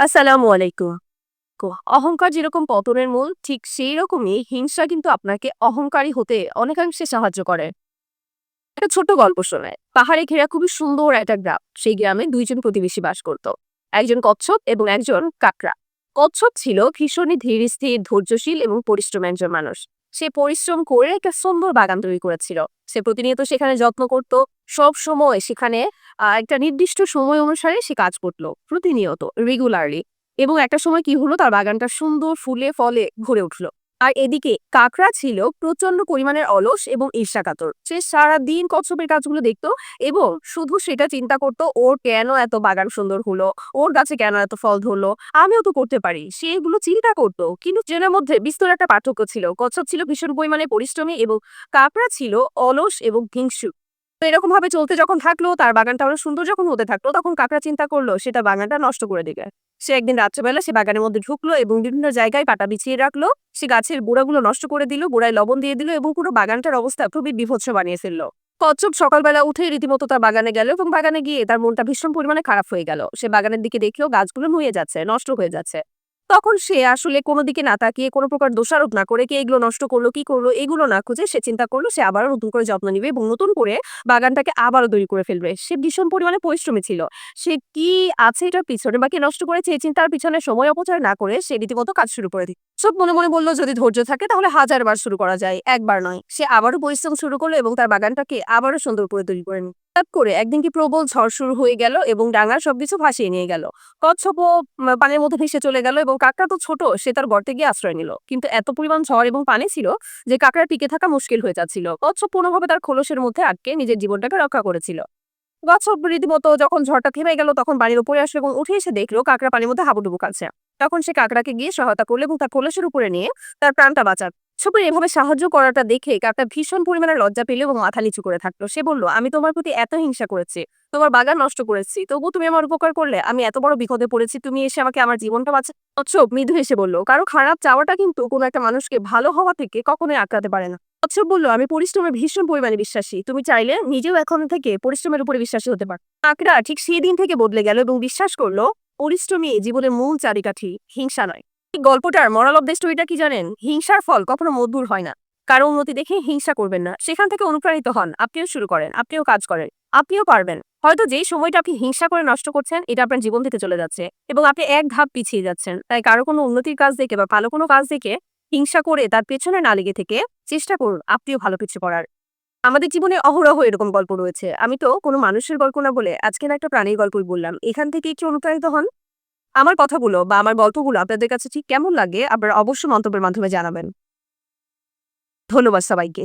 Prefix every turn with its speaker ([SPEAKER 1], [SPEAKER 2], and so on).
[SPEAKER 1] আসসালামু আলাইকুম। অহংকার যেরকম পতনের মূল, ঠিক সেই রকমই হিংসা কিন্তু আপনাকে অহংকারী হতে অনেকাংশে সাহায্য করে। একটা ছোট গল্প শোনায় পাহাড়ে ঘেরা খুবই সুন্দর একটা গ্রাম। সেই গ্রামে দুইজন প্রতিবেশী বাস করত। একজন কচ্ছপ এবং একজন কাকড়া। কচ্ছপ ছিল ভীষণই ধীর, স্থির, ধৈর্যশীল এবং পরিশ্রম একজন মানুষ। সে পরিশ্রম করে একটা সুন্দর বাগান তৈরি করেছিল। সে প্রতিনিয়ত সেখানে যত্ন করত। সব সময় সেখানে একটা নির্দিষ্ট সময় অনুসারে সে কাজ করল প্রতিনিয়ত রেগুলারলি এবং একটা সময় কি হলো? তার বাগানটা সুন্দর ফুলে ফলে ভরে উঠল। আর এদিকে কাকড়া ছিল প্রচণ্ড পরিমাণের অলস এবং ঈর্ষাকাতর। সে সারাদিন কচ্ছপের কাজগুলো দেখতো এবং শুধু সেটা চিন্তা করতো, ওর কেন এত বাগান সুন্দর হলো? ওর গাছে কেন এত ফল ধরলো? আমিও তো করতে পারি। সে এগুলো চিন্তা করতো, কিন্তু জেনের মধ্যে বিস্তর একটা পার্থক্য ছিল। কচ্ছপ ছিল ভীষণ পরিমাণে পরিশ্রমী এবং কাকড়া ছিল অলস এবং হিংসু তো এরকম ভাবে চলতে যখন থাকল, তার বাগানটা আরও সুন্দর যখন হতে থাকল, তখন কাকড়া চিন্তা করল, সেটা বাগানটা নষ্ট করে দিবে। সে একদিন রাত্রেবেলা সে বাগানের মধ্যে ঢুকলো এবং বিভিন্ন জায়গায় পাটা বিছিয়ে রাখল। সে গাছের গোড়াগুলো নষ্ট করে দিল, গোড়ায় লবণ দিয়ে দিল এবং পুরো বাগানটার অবস্থা খুবই বিভৎস বানিয়ে ফেলল। কচ্ছপ সকালবেলা উঠে রীতিমতো তার বাগানে গেল এবং বাগানে গিয়ে তার মনটা ভীষণ পরিমাণে খারাপ হয়ে গেল। সে বাগানের দিকে দেখল গাছগুলো নুয়ে যাচ্ছে, নষ্ট হয়ে যাচ্ছে। তখন সে আসলে কোনো দিকে না তাকিয়ে কোনো প্রকার দোষারোপ না করে কে এগুলো নষ্ট করল, কি করল, এগুলো না খুঁজে সে চিন্তা করল, সে আবারও নতুন করে যত্ন নিবে এবং নতুন করে বাগানটাকে আবারও তৈরি করে ফেলবে। সে ভীষণ পরিমাণে পরিশ্রমী ছিল। সে কি আছে এটার পিছনে বা কি নষ্ট করেছে এই চিন্তার পিছনে সময় অপচয় না করে সে রীতিমতো কাজ শুরু করে দিই সব মনে মনে বলল, যদি ধৈর্য থাকে তাহলে হাজার বার শুরু করা যায়, একবার নয়। সে আবারও পরিশ্রম শুরু করল এবং তার বাগানটাকে আবারও সুন্দর করে তৈরি করে করে একদিন কি প্রবল ঝড় শুরু হয়ে গেল এবং ডাঙার সবকিছু ভাসিয়ে নিয়ে গেল। কচ্ছপ পানির মধ্যে ভেসে চলে গেল এবং কাকড়া তো ছোট, সে তার গর্তে গিয়ে আশ্রয় নিল। কিন্তু এত পরিমাণ ঝড় এবং পানি ছিল যে কাকড়া টিকে থাকা মুশকিল হয়ে যাচ্ছিল। কচ্ছপ কোনোভাবে তার খোলসের মধ্যে আটকে নিজের জীবনটাকে রক্ষা করেছিল। কচ্ছপ রীতিমতো যখন ঝড়টা থেমে গেল, তখন বাড়ির উপরে আসলো এবং উঠে এসে দেখল কাকড়া পানির মধ্যে হাবুডুবু খাচ্ছে তখন সে কাকড়াকে গিয়ে সহায়তা করল এবং তার খোলসের উপরে নিয়ে তার প্রাণটা বাঁচাল। ছবির এভাবে সাহায্য করাটা দেখে কাকটা ভীষণ পরিমাণে লজ্জা পেল এবং মাথা নিচু করে থাকল। সে বলল, আমি তোমার প্রতি এত হিংসা করেছি, তোমার বাগান নষ্ট করেছি তবু তুমি আমার উপকার করলে, আমি এত বড় বিপদে পড়েছি, তুমি এসে আমাকে আমার জীবনটা বাঁচা কচ্ছপ মৃদু হেসে বলল, কারও খারাপ চাওয়াটা কিন্তু কোনো একটা মানুষকে ভালো হওয়া থেকে কখনোই আটকাতে পারে না। কচ্ছপ বলল, আমি পরিশ্রমে ভীষণ পরিমাণে বিশ্বাসী। তুমি চাইলে নিজেও এখন থেকে পরিশ্রমের উপরে বিশ্বাসী হতে পারো। আঁকড়া ঠিক সেই দিন থেকে বদলে গেল এবং বিশ্বাস করল পরিশ্রমী জীবনের মূল চারিকাঠি হিংসা নয়। এই গল্পটার মরাল অব দ্য স্টোরিটা কি জানেন? হিংসার ফল কখনো মধুর হয় না। কারও উন্নতি দেখে হিংসা করবেন না। সেখান থেকে অনুপ্রাণিত হন। আপনিও শুরু করেন। আপনিও কাজ করেন। আপনিও পারবেন। হয়তো যেই সময়টা আপনি হিংসা করে নষ্ট করছেন, এটা আপনার জীবন থেকে চলে যাচ্ছে এবং আপনি এক ধাপ পিছিয়ে যাচ্ছেন। তাই কারও কোনো উন্নতির কাজ দেখে বা ভালো কোনো কাজ দেখে হিংসা করে তার পেছনে না লেগে থেকে চেষ্টা করুন। আপনিও ভালো কিছু করার। আমাদের জীবনে অহরহ এরকম গল্প রয়েছে। আমি তো কোনো মানুষের গল্প না বলে আজকের একটা প্রাণীর গল্পই বললাম। এখান থেকে একটু অনুপ্রাণিত হন। আমার কথাগুলো বা আমার গল্পগুলো আপনাদের কাছে ঠিক কেমন লাগে আপনারা অবশ্যই মন্তব্যের মাধ্যমে জানাবেন। ধন্যবাদ সবাইকে।